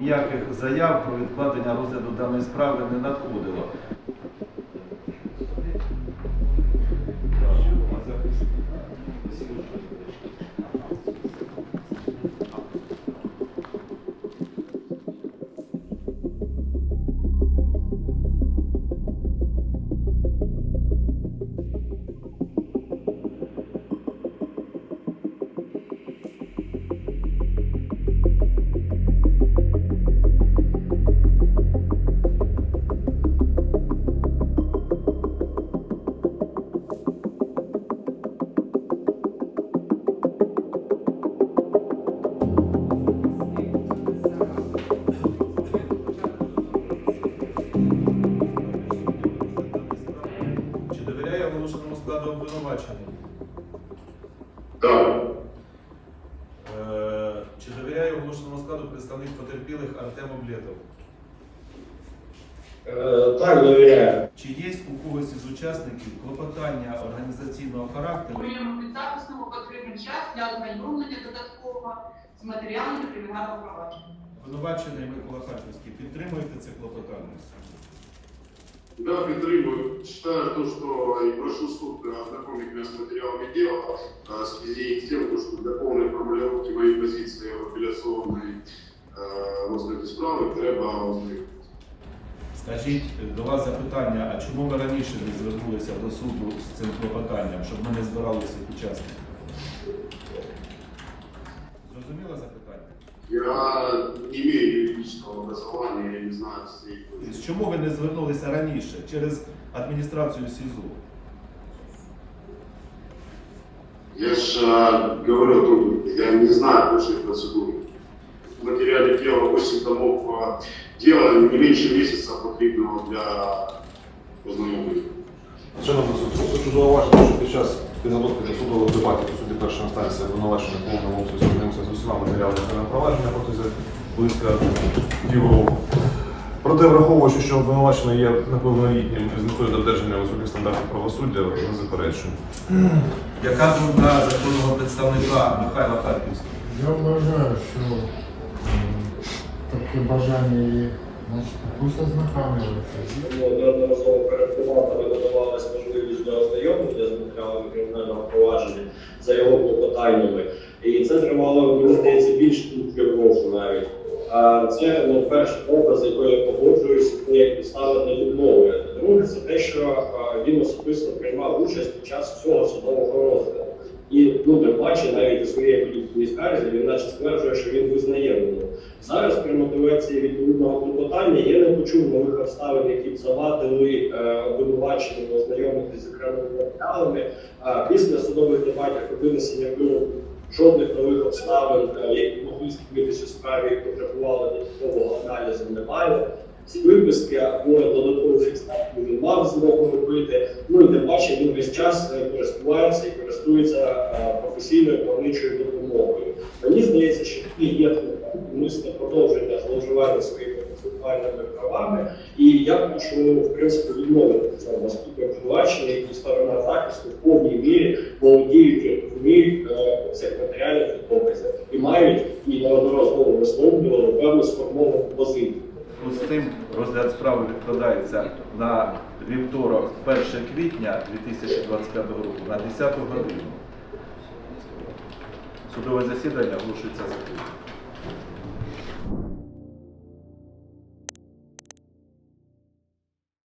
ніяких заяв про відкладення розгляду даної справи не надходило. Чи складу? Так. Е, Чи довіряє оголошеному складу представник потерпілих Артем Облєтов? Е, Так, довіряю. Чи є у когось із учасників клопотання організаційного характеру? Моєму підзаписному потрібен час для ознайомлення додатково з матеріалами кримінального провадження. Обвинувачений Микола Харківський, підтримуєте це клопотання? Да, підтримую. Считаю то, что и прошу суд ознакомить меня с материалами дела в связи с то, что для полной формулировки моей позиции в апелляционной э, розгляді справи треба ознайомитися. Скажіть, до вас запитання, а чому ви раніше не звернулися до суду з цим клопотанням, щоб ми не збирали всіх учасників? Зрозуміло запитання? Я не имею юридического образования, я не знаю всей Тобто, Чому ви не звернулися раніше через адміністрацію СІЗО? Я же а, говорю тут, я не знаю точной процедуры. В материале дела 8 томов а, дела не меньше месяца потребного для ознайомлення. Шановний суд, хочу зауважити, що під час підготовки до судових дебатів першої інстанції обвинувачений повному обсязі знайомився з усіма матеріалами провадження протягом близько півроку. Проте, враховуючи, що обвинувачений є неповнолітнім і з метою додержання високих стандартів правосуддя, не заперечую. Яка думка законного представника Михайла Харківського? Я вважаю, що таке бажання є, значить, пусть ознакомлюється. Неодноразово переконати надавалась можливість для ознайомлення з матеріалами кримінального провадження за його клопотаннями. І це тривало, мені здається, більше півроку навіть. А це ну, перший образ, з якою я погоджуюся, це як підстава для відмови. Друге, це те, що він особисто приймав участь під час всього судового розгляду. І ну, тим паче, навіть у своїй політичній скарзі він наче стверджує, що він визнає вину. Зараз при мотивації відповідного клопотання я не почув нових обставин, які б завадили е, обвинуваченню ознайомитися з окремими матеріалами. А після судових дебатів про винесення вироку жодних нових обставин, е, які могли з'явитися у справі, і потребували додаткового аналізу, немає. Ці виписки або додаткову фіксацію він мав змогу робити. Ну і тим паче він весь час е, користувається і професійною правничою допомогою. Мені здається, що це є умисне продовження зловживання своїми процесуальними правами, і я прошу в принципі відмовити це наступне обвинувачення, і сторона захисту в повній мірі володіють е, цих матеріалів і доказів і мають і неодноразово висловлювали певну сформовану позицію. З цим розгляд справи відкладається на вівторок, 1 квітня 2025 року на 10 годину. Судове засідання оголошується закритим.